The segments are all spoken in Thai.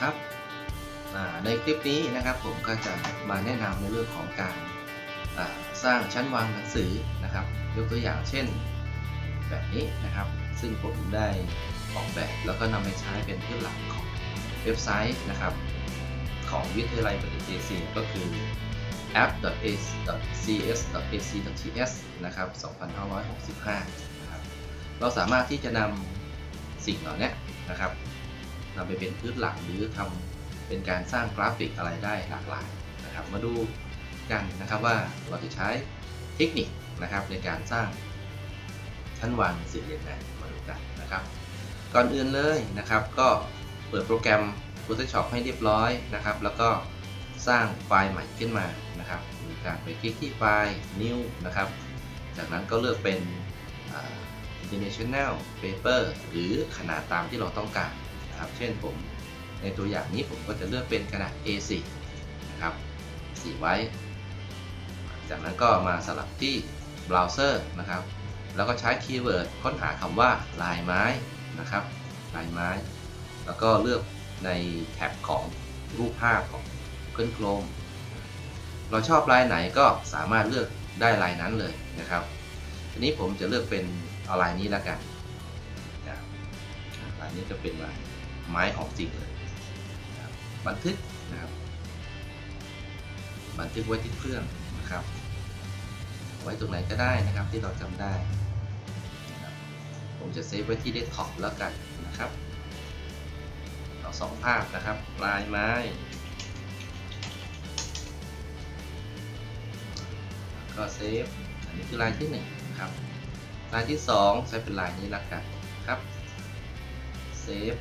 ครับในคลิปนี้นะครับผมก็จะมาแนะนำในเรื่องของการสร้างชั้นวางหนังสือนะครับ ยกตัวอย่างเช่นแบบนี้นะครับ ซึ่งผมได้ออกแบบแล้วก็นำไปใช้เป็นพื้นหลังของเว็บไซต์นะครับ ของวิทยาลัยบัณฑิต JC ก็คือ app.ac.cs.ac.th นะครับ 2565 นะครับ เราสามารถที่จะนำสิ่งเหล่านี้นะครับ นำไปเป็นพื้นหลังหรือทำเป็นการสร้างกราฟิกอะไรได้หลากหลายนะครับ มาดูกันนะครับว่าเราจะใช้เทคนิคนะครับในการสร้างชั้นวางสื่อเรียนแบบมาดูกันนะครับ ก่อนอื่นเลยนะครับ ก็เปิดโปรแกรม Photoshop ให้เรียบร้อยนะครับ แล้วก็สร้างไฟล์ใหม่ขึ้นมานะครับมีการไปคลิกที่ไฟล์ New นะครับ จากนั้นก็เลือกเป็น International Paper หรือขนาดตามที่เราต้องการ นะครับ เช่นผมในตัวอย่างนี้ผมก็จะเลือกเป็นกระดาษ A4 นะครับสีไว้ จากนั้นก็มาสลับที่เบราว์เซอร์นะครับ แล้วก็ใช้คีย์เวิร์ดค้นหาคำว่าลายไม้นะครับ ลายไม้ แล้วก็เลือกในแท็บของรูปภาพของ Google Chrome เราชอบลายไหนก็สามารถเลือกได้ลายนั้นเลยนะครับทีนี้ผมจะเลือกเป็นเอาลายนี้แล้วกันลายนี้จะเป็นลาย ไม้ของจริงเลยบันทึกนะครับบันทึกไว้ที่เครื่องนะครับ ไว้ตรงไหนก็ได้นะครับที่เราจำได้นะครับผมจะเซฟไว้ที่เดสก์ท็อปแล้วกันนะครับเอาสองภาพนะครับลายไม้ ก็เซฟอันนี้คือลายที่1นะครับลายที่ 2 ใช้เป็นลายนี้ละกันครับเซฟ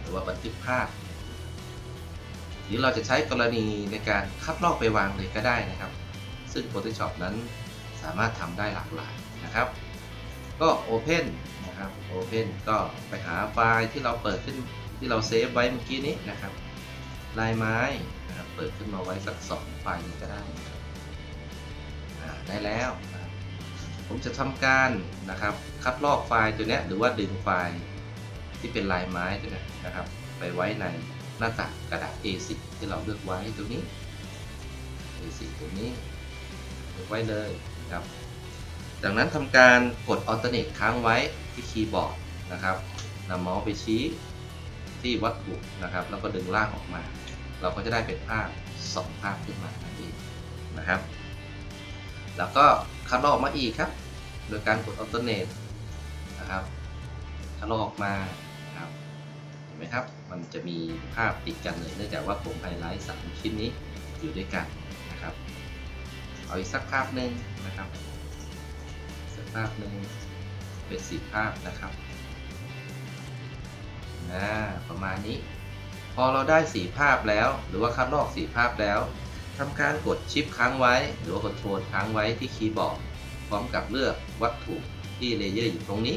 หรือว่าบันทึกภาพ หรือเราจะใช้กรณีในการคัดลอกไปวางเลยก็ได้นะครับ ซึ่ง Photoshop นั้นสามารถทำได้หลากหลายนะครับ ก็ Open นะครับ Open ก็ไปหาไฟล์ที่เราเปิดขึ้นที่เราเซฟไว้เมื่อกี้นี้นะครับลายไม้นะครับเปิดขึ้นมาไว้สักสองไฟล์นี้ก็ได้นะครับได้แล้ว ผมจะทำการนะครับคัดลอกไฟล์ตัวนี้หรือว่าดึงไฟล์ ที่เป็นลายไม้ตัวนี้ยนะครับ ไปไว้ในหน้าต่างกระดาษ A10 ที่เราเลือกไว้ตรงนี้ A10 ตรงนี้เลือกไว้เลยนะครับ จากนั้นทำการกด Alternate ค้างไว้ที่คีย์บอร์ดนะครับนำเมาส์ไปชี้ที่วัตถุนะครับ แล้วก็ดึงลากออกมา เราก็จะได้เป็นภาพสองภาพขึ้นมานั่นเองนะครับ แล้วก็คัดลอกออกมาอีกครับ โดยการกด alternate นะครับคัดลอกออกมา ไหมครับ มันจะมีภาพติดกันเลยเนื่องจากว่าผมไฮไลท์สามชิ้นนี้อยู่ด้วยกันนะครับ เอาอีกสักภาพหนึ่งนะครับ สักภาพหนึ่งเป็นสีภาพนะครับนะประมาณนี้ พอเราได้สีภาพแล้ว หรือว่าคัดลอกสีภาพแล้วทำการกดชิปค้างไว้ หรือว่าคอนโทรลค้างไว้ที่คีย์บอร์ดพร้อมกับเลือกวัตถุที่เลเยอร์อยู่ตรงนี้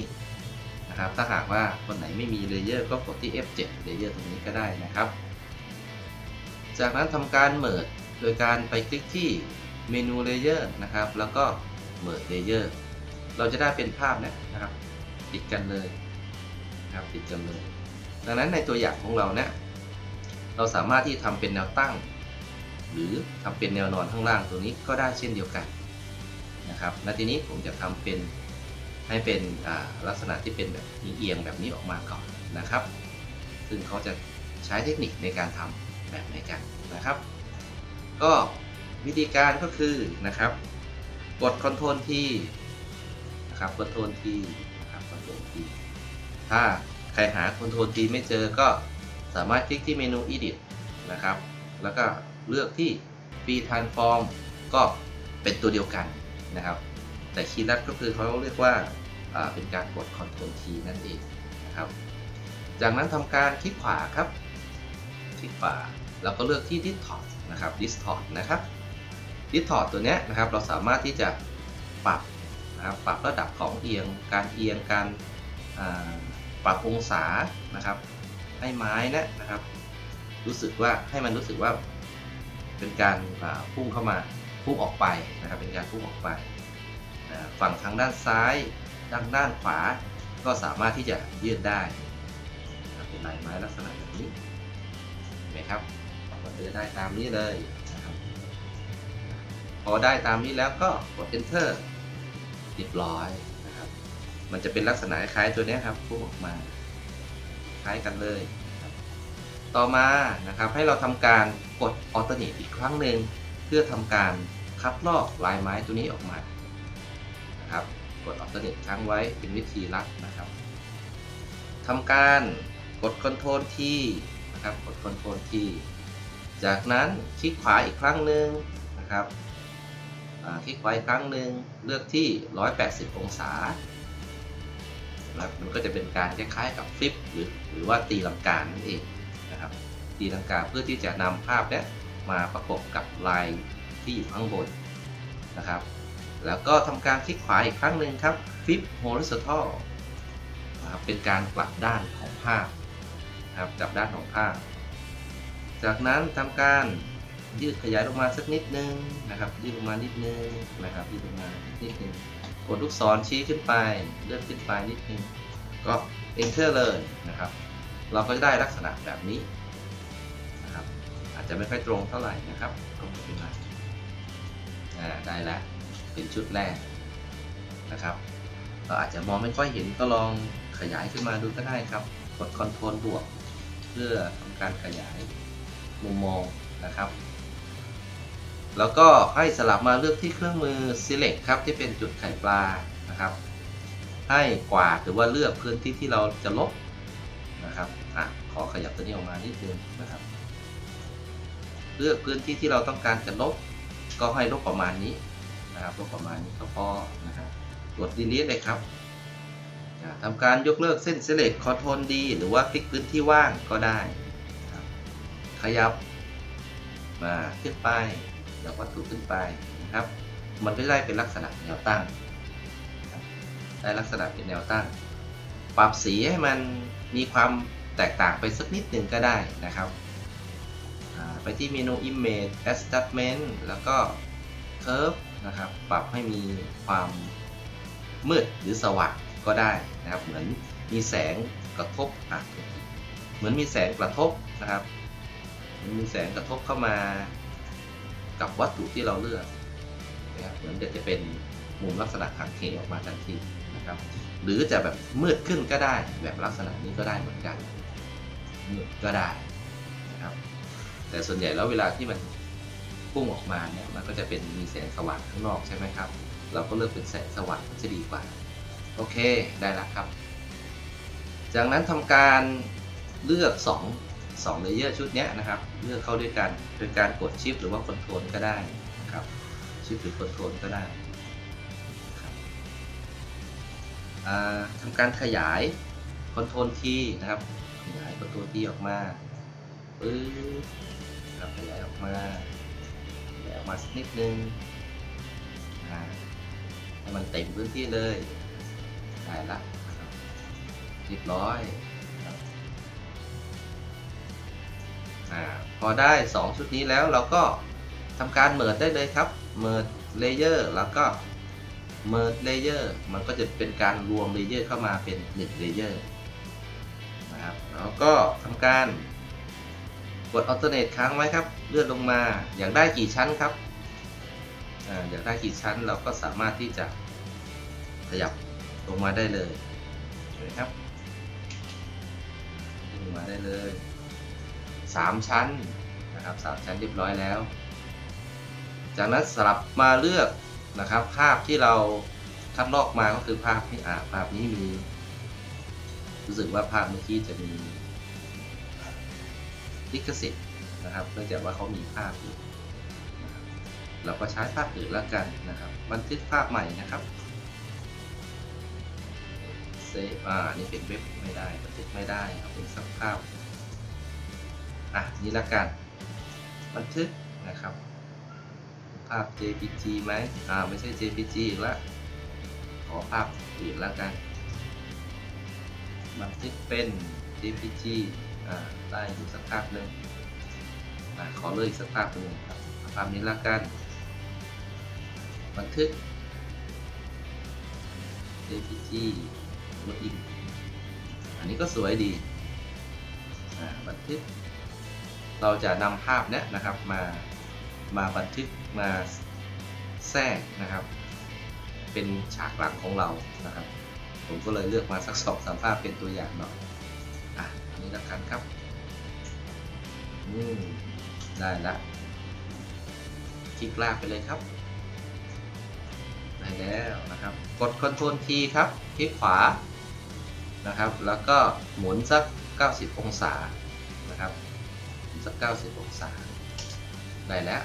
นะครับ ถ้าหากว่าคนไหนไม่มีเลเยอร์ก็กดที่ F7 เลเยอร์ตรงนี้ก็ได้นะครับ จากนั้นทำการเมิร์ดโดยการไปคลิกที่เมนูเลเยอร์นะครับ แล้วก็เมิร์ดเลเยอร์เราจะได้เป็นภาพเนี่ยนะครับ ติดกันเลยนะครับติดกันเลย ดังนั้นในตัวอย่างของเราเนี่ยเราสามารถที่ทำเป็นแนวตั้ง หรือทำเป็นแนวนอนข้างล่างตัวนี้ก็ได้เช่นเดียวกันนะครับและทีนี้ผมจะทำเป็น ให้เป็นลักษณะที่เป็นแบบเอียงแบบนี้ออกมาก่อนนะครับ ซึ่งเขาจะใช้เทคนิคในการทำแบบไหนกันนะครับ ก็วิธีการก็คือนะครับ กด Ctrl T นะครับ Ctrl T นะครับ Ctrl T ถ้าใครหา Ctrl T ไม่เจอก็สามารถคลิกที่เมนู Edit นะครับ แล้วก็เลือกที่ Free Transform ก็เป็นตัวเดียวกันนะครับ แต่คีย์ลัดก็คือเขาเรียกว่าเป็นการกด Ctrl T นั่นเองนะครับ จากนั้นทำการคลิกขวาครับ คลิกขวาแล้วก็เลือกที่ Distort นะครับ Distort นะครับ Distort ตัวนี้นะครับเราสามารถที่จะปรับนะครับปรับระดับของเอียง การเอียง การปรับองศานะครับ ให้ไม้นะนะครับ รู้สึกว่าให้มันรู้สึกว่าเป็นการพุ่งเข้ามาพุ่งออกไปนะครับ เป็นการพุ่งออกไป ฝั่งทางด้านซ้ายด้านด้านขวา ก็สามารถที่จะยืดได้ เป็นลายไม้ลักษณะแบบนี้นะครับก็จะได้ตามนี้เลยนะครับพอได้ตามนี้แล้วก็กด enter เรียบร้อยนะครับ มันจะเป็นลักษณะคล้ายๆตัวนี้ครับพุ่งออกมา คล้ายกันเลยต่อมานะครับให้เราทำการกด alternate อีกครั้งหนึ่งเพื่อทำการคัดลอกลายไม้ตัวนี้ออกมา กด alternate ค้างไว้เป็นวิธีลัดนะครับทำการกด Ctrl T นะครับกด Ctrl T จากนั้นคลิกขวาอีกครั้งหนึ่งนะครับคลิกขวาอีกครั้งหนึ่งเลือกที่ 180 องศานะครับมันก็จะเป็นการคล้ายๆกับฟลิปหรือหรือว่าตีลังกานั่นเองนะครับตีลังกาเพื่อที่จะนำภาพเนี้ยมาประกบกับลายที่อยู่ข้างบนนะครับ แล้วก็ทำการคลิกขวาอีกครั้งหนึ่งครับ flip horizontal ครับเป็นการกลับด้านของภาพครับกลับด้านของภาพ จากนั้นทำการยืดขยายลงมาสักนิดนึงนะครับ ยืดลงมานิดนึงนะครับยืดลงมานิดนึงกดลูกศรชี้ขึ้นไปเลื่อนขึ้นไปนิดนึงก็ enter เลยนะครับ เราก็จะได้ลักษณะแบบนี้นะครับ อาจจะไม่ค่อยตรงเท่าไหร่นะครับก็ไม่เป็นไรอ่าได้แล้ว เป็นชุดแรกนะครับเราอาจจะมองไม่ค่อยเห็นก็ลองขยายขึ้นมาดูก็ได้ครับ กด Ctrl บวก เพื่อทำการขยายมุมมองนะครับ แล้วก็ให้สลับมาเลือกที่เครื่องมือ select ครับที่เป็นจุดไข่ปลานะครับ ให้กวาดหรือว่าเลือกพื้นที่ที่เราจะลบนะครับอะขอขยับตัวนี้ออกมานิดนึงนะครับ เลือกพื้นที่ที่เราต้องการจะลบ ก็ให้ลบประมาณนี้ นะครับลบประมาณนี้ก็พอนะครับกด delete เลยครับทำการยกเลิกเส้น select Ctrl D หรือว่าคลิกพื้นที่ว่างก็ได้ครับขยับมาขึ้นไปแล้ววัตถุขึ้นไปนะครับ มันจะได้เป็นลักษณะแนวตั้ง ได้ลักษณะเป็นแนวตั้ง ปรับสีให้มันมีความแตกต่างไปสักนิดหนึ่งก็ได้นะครับ ไปที่เมนู Image Adjustment แล้วก็ Curve นะครับ ปรับให้มีความมืดหรือสว่างก็ได้นะครับ เหมือนมีแสงกระทบอะเหมือนมีแสงกระทบนะครับมีแสงกระทบเข้ามากับวัตถุที่เราเลือกนะครับเหมือนจะเป็นมุมลักษณะขังเคออกมาทันทีนะครับ หรือจะแบบมืดขึ้นก็ได้แบบลักษณะนี้ก็ได้เหมือนกันมืดก็ได้นะครับ แต่ส่วนใหญ่แล้วเวลาที่มัน พุ่งออกมาเนี่ยมันก็จะเป็นมีแสงสว่างข้างนอกใช่ไหมครับ เราก็เลือกเป็นแสงสว่างจะดีกว่า โอเคได้แล้วครับ จากนั้นทำการเลือก2 2เลเยอร์ชุดเนี้ยนะครับ เลือกเข้าด้วยกันโดยการกดชิปหรือว่าคอนโทรลก็ได้นะครับชิปหรือคอนโทรลก็ได้นะครับอ่าทำการขยายคอนโทรลคีนะครับ ขยายคอนโทรลคีออกมาปึ๊บขยายออกมาขยา ออกมาสักนิดนึงอ่าให้มันเต็มพื้นที่เลยได้ละเรียบร้อยนะครับอพอได้ 2 ชุดนี้แล้วเราก็ทำการเมิร์ได้เลยครับเมิร์เลเยอร์แล้วก็เมิร์เลเยอร์มันก็จะเป็นการรวมเลเยอร์เข้ามาเป็น1เลเยอร์นะครับแล้วก็ทำการ กด alternate ค้างไว้ครับ เลื่อนลงมา อยากได้กี่ชั้นครับออยากได้กี่ชั้นเราก็สามารถที่จะขยับลงมาได้เลยเห็นไหมครับลงมาได้เลยสามชั้นนะครับสามชั้นเรียบร้อยแล้ว จากนั้นสลับมาเลือกนะครับ ภาพที่เราคัดลอกมาก็คือภาพที่อ่าภาพนี้มี รู้สึกว่าภาพเมื่อกี้จะมี ลิขสิทธิ์นะครับเนื่องจากว่าเขามีภาพอยู่นะรเราก็ใช้ภาพอื่นแล้วกันนะครับ บันทึกภาพใหม่นะครับเซฟอ่านี่เป็นเว็บไม่ได้บันทึกไม่ได้เอาเป็นสักภาพอะนี่ละกันบันทึกนะครับ ภาพ JPG ไหมอ่าไม่ใช่ JPG อีกละขอภาพอื่นละกัน บันทึกเป็น JPG ได้อยู่สักภาพหนึ่งขอเลือกอีกสักภาพหนึ่งครับเอาภาพนี้ละกัน บันทึก JPG ลดอินอันนี้ก็สวยดีบันทึก เราจะนำภาพเนี้ยนะครับมามาบันทึกมาแทรกนะครับ เป็นฉากหลังของเรานะครับ ผมก็เลยเลือกมาสักสองสามภาพเป็นตัวอย่างหน่อย แล้วกันครับอืมได้ละคลิกลากไปเลยครับ ได้แล้วนะครับ กด Ctrl T ครับ คลิกขวานะครับ แล้วก็หมุนสัก 90 องศานะครับสัก 90 องศา ได้แล้ว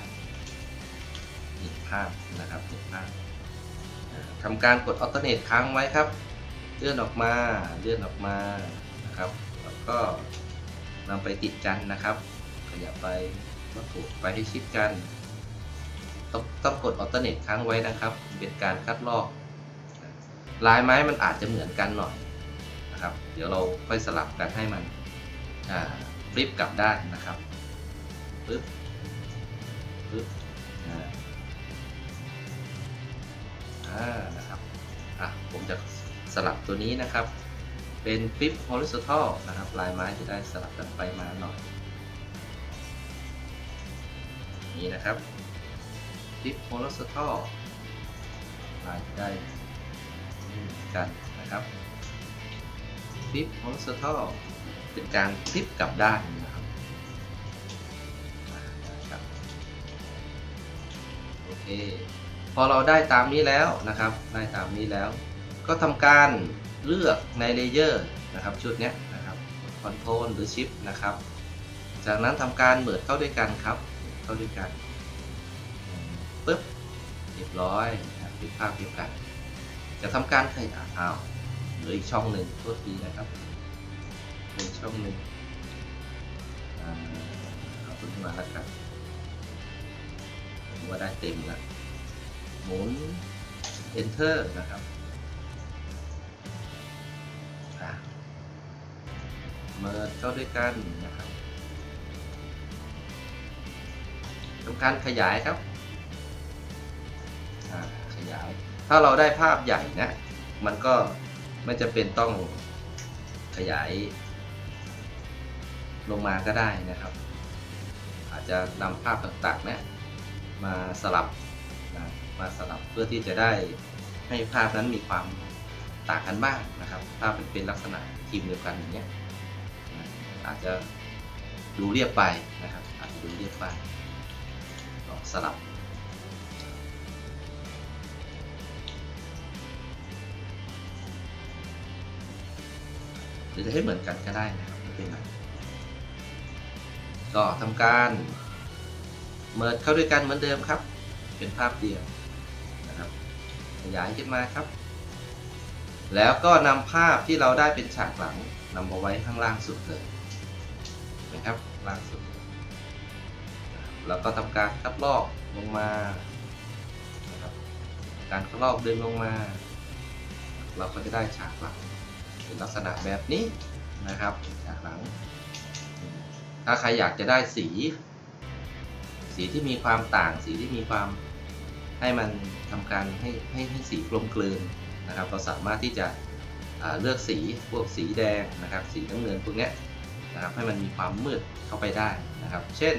หนึ่งภาพนะครับหนึ่งภาพทำการกด Alternate ค้างไว้ครับ เลื่อนออกมา เลื่อนออกมานะครับ ก็นำไปติดกันนะครับ ขยับไปวัตถุไปให้ชิดกันต้องต้องกด alternate ค้างไว้นะครับ เป็นการคัดลอก ลายไม้มันอาจจะเหมือนกันหน่อยนะครับ เดี๋ยวเราค่อยสลับกันให้มันฟลิปกลับด้านนะครับปึ๊บปึ๊บอ่านะครับอะผมจะสลับตัวนี้นะครับ เป็นฟิป horizontal นะครับลายไม้จะได้สลับกันไปมาหน่อยนี่นะครับดิฟโฮโลสทอลลายได้กันนะครับดิฟโฮโลสทอลเป็นการคลิปกลับด้านนะครับอ่านะครับโอเคพอเราได้ตามนี้แล้วนะครับ ได้ตามนี้แล้ว ก็ทำการ เลือกในเลเยอร์นะครับชุดนี้นะครับคอนโทรลหรือชิปนะครับ จากนั้นทำการเบิดเข้าด้วยกันครับ เข้าด้วยกันปึ๊บเรียบร้อยครับปิดภาพเดียวกัน จะทำการขยายอ้าวเหลืออีกช่องหนึ่งโทษทีนะครับอีกช่องหนึ่งอ่าเอาขึ้นมาแล้วกันว่าได้เต็มแล้วหมุน enter นะครับ มิร์เข้าด้วยกันนะครับทำการขยายครับขยาย ถ้าเราได้ภาพใหญ่นะ มันก็ไม่จะเป็นต้องขยาย ลงมาก็ได้นะครับ อาจจะนำภาพต่างๆนะมาสลับนะมาสลับเพื่อที่จะได้ให้ภาพนั้นมีความต่างกันบ้างนะครับถ้าเป็นเป็นลักษณะทีมเดียวกันอย่างเงี้ย อาจจะดูเรียบไปนะครับ อาจจะดูเรียบไปลองสลับหรือจะให้เหมือนกันก็ได้นะครับไม่เป็นไรก็ทำการเมิร์เข้าด้วยกันเหมือนเดิมครับ เป็นภาพเดียวนะครับขยายขึ้นมาครับ แล้วก็นำภาพที่เราได้เป็นฉากหลังนำมาไว้ข้างล่างสุดเลย นะครับล่างสุด แล้วก็ทำการคัดลอกลงมานะครับการคัดลอกเดึงลงมา เราก็จะได้ฉากหลังเป็นลักษณะแบบนี้นะครับฉากหลัง ถ้าใครอยากจะได้สี สีที่มีความต่างสีที่มีความให้มันทำการให้ให้ให้สีกลมกลืนนะครับ เราสามารถที่จะเลือกสีพวกสีแดงนะครับ สีน้ำเงินพวกนี้ นะครับให้มันมีความมืดเข้าไปได้นะครับ เช่น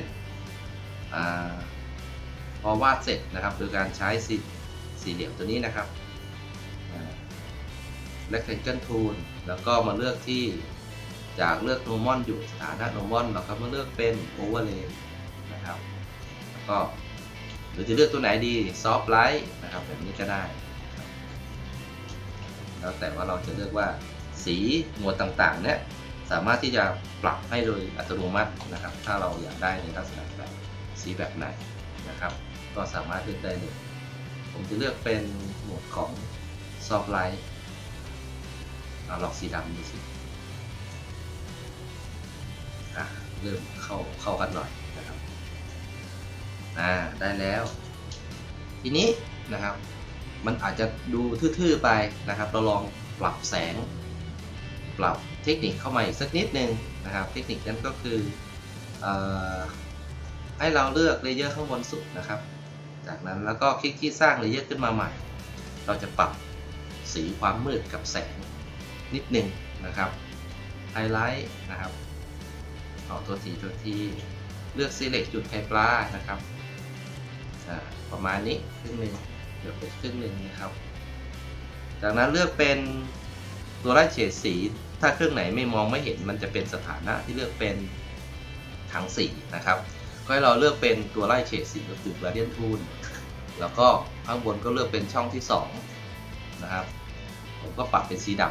อพอวาดเสร็จนะครับโดยการใช้สีสีเหลี่ยมตัวนี้นะครับ rectangle tool แล้วก็มาเลือกที่จากเลือก normal อยู่สถานะ normal เราก็มาเลือกเป็น overlay นะครับแล้วก็หรือจะเลือกตัวไหนดี soft light นะครับแบบนี้ก็ได้ แล้วแต่ว่าเราจะเลือกว่าสีหมวดต่างๆเนี่ย สามารถที่จะปรับให้โดยอัตโนมัตินะครับ ถ้าเราอยากได้ในลักษณะแบบสีแบบไหนนะครับ ก็สามารถเลือกได้เลยผมจะเลือกเป็นหมวดของ soft light เอาลองสีดำดูสิอะเริ่มเข้าเข้ากันหน่อยนะครับอ่าได้แล้ว ทีนี้นะครับ มันอาจจะดูทื่อๆไปนะครับ เราลองปรับแสง ปรับเทคนิคเข้ามาอีกสักนิดนึงนะครับ เทคนิคนั้นก็คืออให้เราเลือกเลเยอร์ข้างบนสุดนะครับ จากนั้นแล้วก็คลิกที่สร้างเลเยอร์ขึ้นมาใหม่ เราจะปรับสีความมืดกับแสงนิดหนึ่งนะครับไฮไลท์นะครับขอตัวทีตัวทีเลือก select จุดไข่ปลานะครับประมาณนี้ครึ่งหนึ่งเดี๋ยวเป็นครึ่งหนึ่งนะครับ จากนั้นเลือกเป็นตัวไล่เฉดสี ถ้าเครื่องไหนไม่มองไม่เห็นมันจะเป็นสถานะที่เลือกเป็นถังสีนะครับ ก็ให้เราเลือกเป็นตัวไล่เฉดสีก็คือ gradient tool แล้วก็ข้างบนก็เลือกเป็นช่องที่ 2 นะครับ ผมก็ปรับเป็นสีด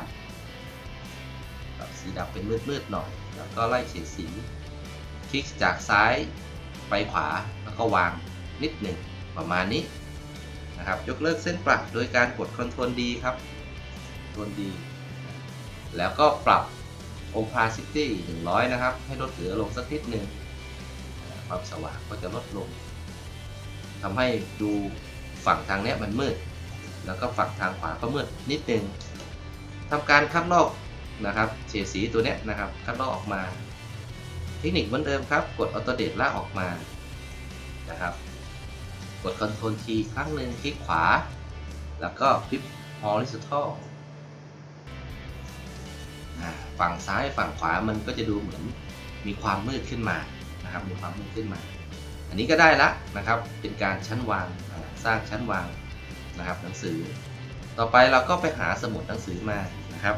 ำปรับสีดำเป็นมืดๆหน่อย แล้วก็ไล่เฉดสี คลิกจากซ้ายไปขวาแล้วก็วางนิดหนึ่งประมาณนี้นะครับ ยกเลิกเส้นปรับโดยการกด Ctrl D ครับ Ctrl D แล้วก็ปรับ opacity 100 นะครับ ให้ลดเหลือลงสักนิดหนึ่งความสว่างก็จะลดลงทำให้ดูฝั่งทางเนี้ยมันมืด แล้วก็ฝั่งทางขวาก็มืดนิดนึงทำการคัดลอกนะครับเฉดสีตัวเนี้ยนะครับคัดลอกออกมา เทคนิคเหมือนเดิมครับ กดออโตเดตลากออกมานะครับ กด Ctrl T ครั้งหนึ่งคลิกขวา แล้วก็คลิก horizontal อ่า ฝั่งซ้ายฝั่งขวามันก็จะดูเหมือนมีความมืดขึ้นมานะครับมีความมืดขึ้นมา อันนี้ก็ได้ละนะครับเป็นการชั้นวางสร้างชั้นวางนะครับหนังสือ ต่อไปเราก็ไปหาสมุดหนังสือมานะครับ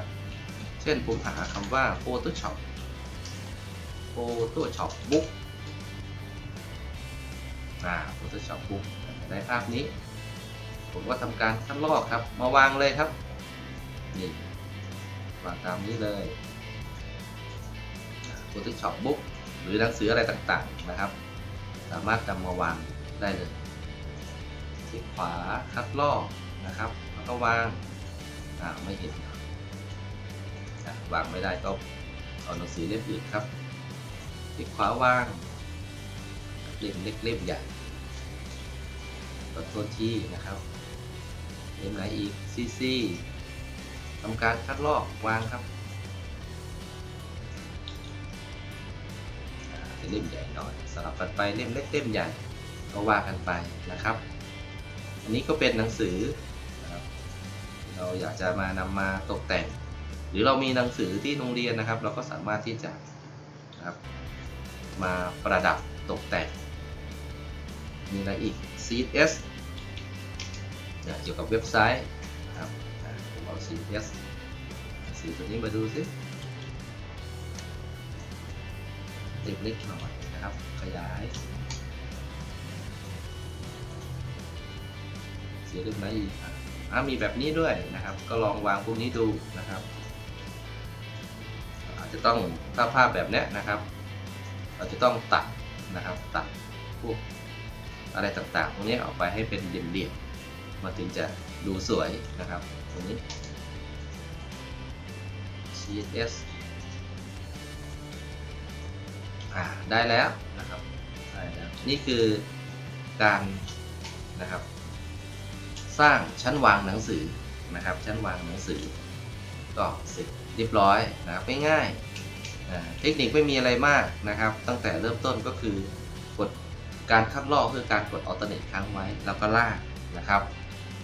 เช่นผมหาคำว่า Photoshop Photoshop Book อ่า Photoshop Book ในภาพนี้ ผมก็ทำการคัดลอกครับ มาวางเลยครับ นี่ วางตามนี้เลย Photoshop Book หรือหนังสืออะไรต่างๆนะครับ สามารถนำมาวางได้เลยคลิกขวาคัดลอกนะครับ แล้วก็วางอ่าไม่เห็นวางไม่ได้ก็เอาหนังสือเล่มอื่นครับคลิกขวาวางเล่มเล็กเล่มใหญ่กดตัวที่นะครับเล่มไหนอีกซีซีทำการคัดลอกวางครับ เล่มใหญ่หน่อยสลับกันไปเล่มเล็กเล่มใหญ่ก็ว่ากันไปนะครับ อันนี้ก็เป็นหนังสือนะครับเราอยากจะมานำมาตกแต่ง หรือเรามีหนังสือที่โรงเรียนนะครับ เราก็สามารถที่จะนะครับมาประดับตกแต่งมีอะไรอีก CSS เนี่ยเกี่ยวกับเว็บไซต์นะครับอะผมเอา CSS สีตัวนี้มาดูสิ เล็กๆหน่อยนะครับ ขยาย เสีเรื่องไหนอีกอะมีแบบนี้ด้วยนะครับ ก็ลองวางพวกนี้ดูนะครับ อาจจะต้องถ้าภาพแบบนี้นะครับ เราจะต้องตัดนะครับ ตัดพวกอะไรต่างๆพวกนี้ออกไปให้เป็นเหลี่ยมๆมันถึงจะดูสวยนะครับตรงนี้ CSS อ่าได้แล้วนะครับได้แล้วนี่คือการนะครับ สร้างชั้นวางหนังสือนะครับ ชั้นวางหนังสือก็เสร็จเรียบร้อยนะครับง่ายเทคนิคไม่มีอะไรมากนะครับ ตั้งแต่เริ่มต้นก็คือกดการคัดลอกคือการกดออร์เนทค้างไว้แล้วก็ลากนะครับ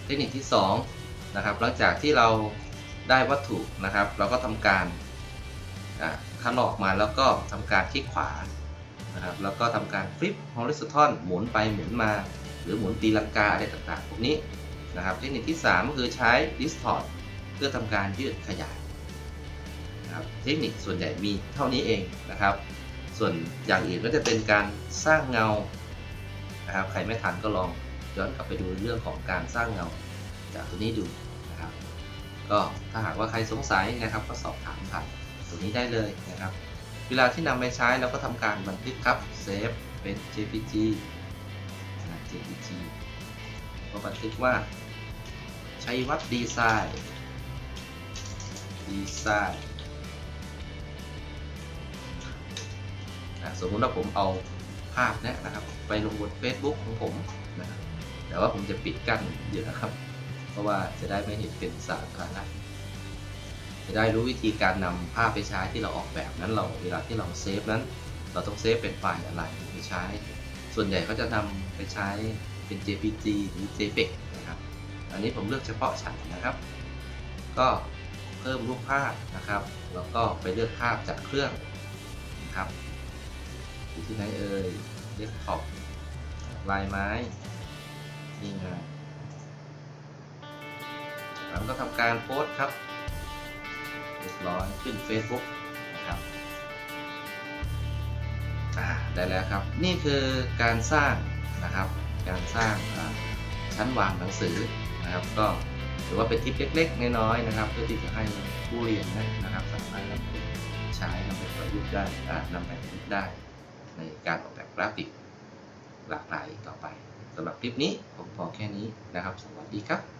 เทคนิคที่2นะครับหลังจากที่เราได้วัตถุนะครับ เราก็ทำการอ่าคัดลอกมาแล้วก็ทำการคลิกขวานะครับแล้วก็ทำการฟลิป horizontal หมุนไปหมุนมา หรือหมุนตีลังกาอะไรต่างๆ พวกนี้นะครับเทคนิคที่ 3 ก็คือใช้ distort เพื่อทำการยืดขยายนะครับเทคนิคส่วนใหญ่มีเท่านี้เองนะครับ ส่วนอย่างอื่นก็จะเป็นการสร้างเงานะครับใครไม่ทันก็ลองย้อนกลับไปดูเรื่องของการสร้างเงาจากตัวนี้ดูนะครับ ก็ถ้าหากว่าใครสงสัยนะครับก็สอบถามผ่าน ตัวนี้ได้เลยนะครับ เวลาที่นำไปใช้เราก็ทำการบันทึกครับเซฟเป็น JPG นะ JPG ก็บันทึกว่า ใช้วัดดีไซน์ดีไซน์สมมติว่าผมเอาภาพนี้นะครับ ไปลงบน Facebook ของผมนะครับแต่ว่าผมจะปิดกั้นอยู่นะครับ เพราะว่าจะได้ไม่เห็นเป็นสาธารณะ จะได้รู้วิธีการนำภาพไปใช้ที่เราออกแบบนั้นเราเวลาที่เราเซฟนั้น เราต้องเซฟเป็นไฟล์อะไรไปใช้ ส่วนใหญ่เขาจะนำไปใช้เป็น JPG หรือ JPEG นะครับ อันนี้ผมเลือกเฉพาะฉันนะครับ ก็เพิ่มรูปภาพนะครับ แล้วก็ไปเลือกภาพจากเครื่องนะครับอยู่ที่ไหนเอ่ยเดสก์ท็อปลายไม้นี่ไงแล้วก็ทำการโพสต์ครับ รียบร้อยขึ้น Facebook นะครับอ่าได้แล้วครับ นี่คือการสร้างนะครับ การสร้างชั้นวางหนังสือนะครับ ก็ถือว่าเป็นทิปเล็กๆ น้อยๆนะครับ เพื่อที่จะให้ผู้เรียนนะครับสามารถนำไปใช้นำไปประยุกต์ได้นำไปประยุกต์ได้ ในการออกแบบกราฟิกหลากหลายต่อไปสำหรับคลิปนี้ผมพอแค่นี้นะครับ สวัสดีครับ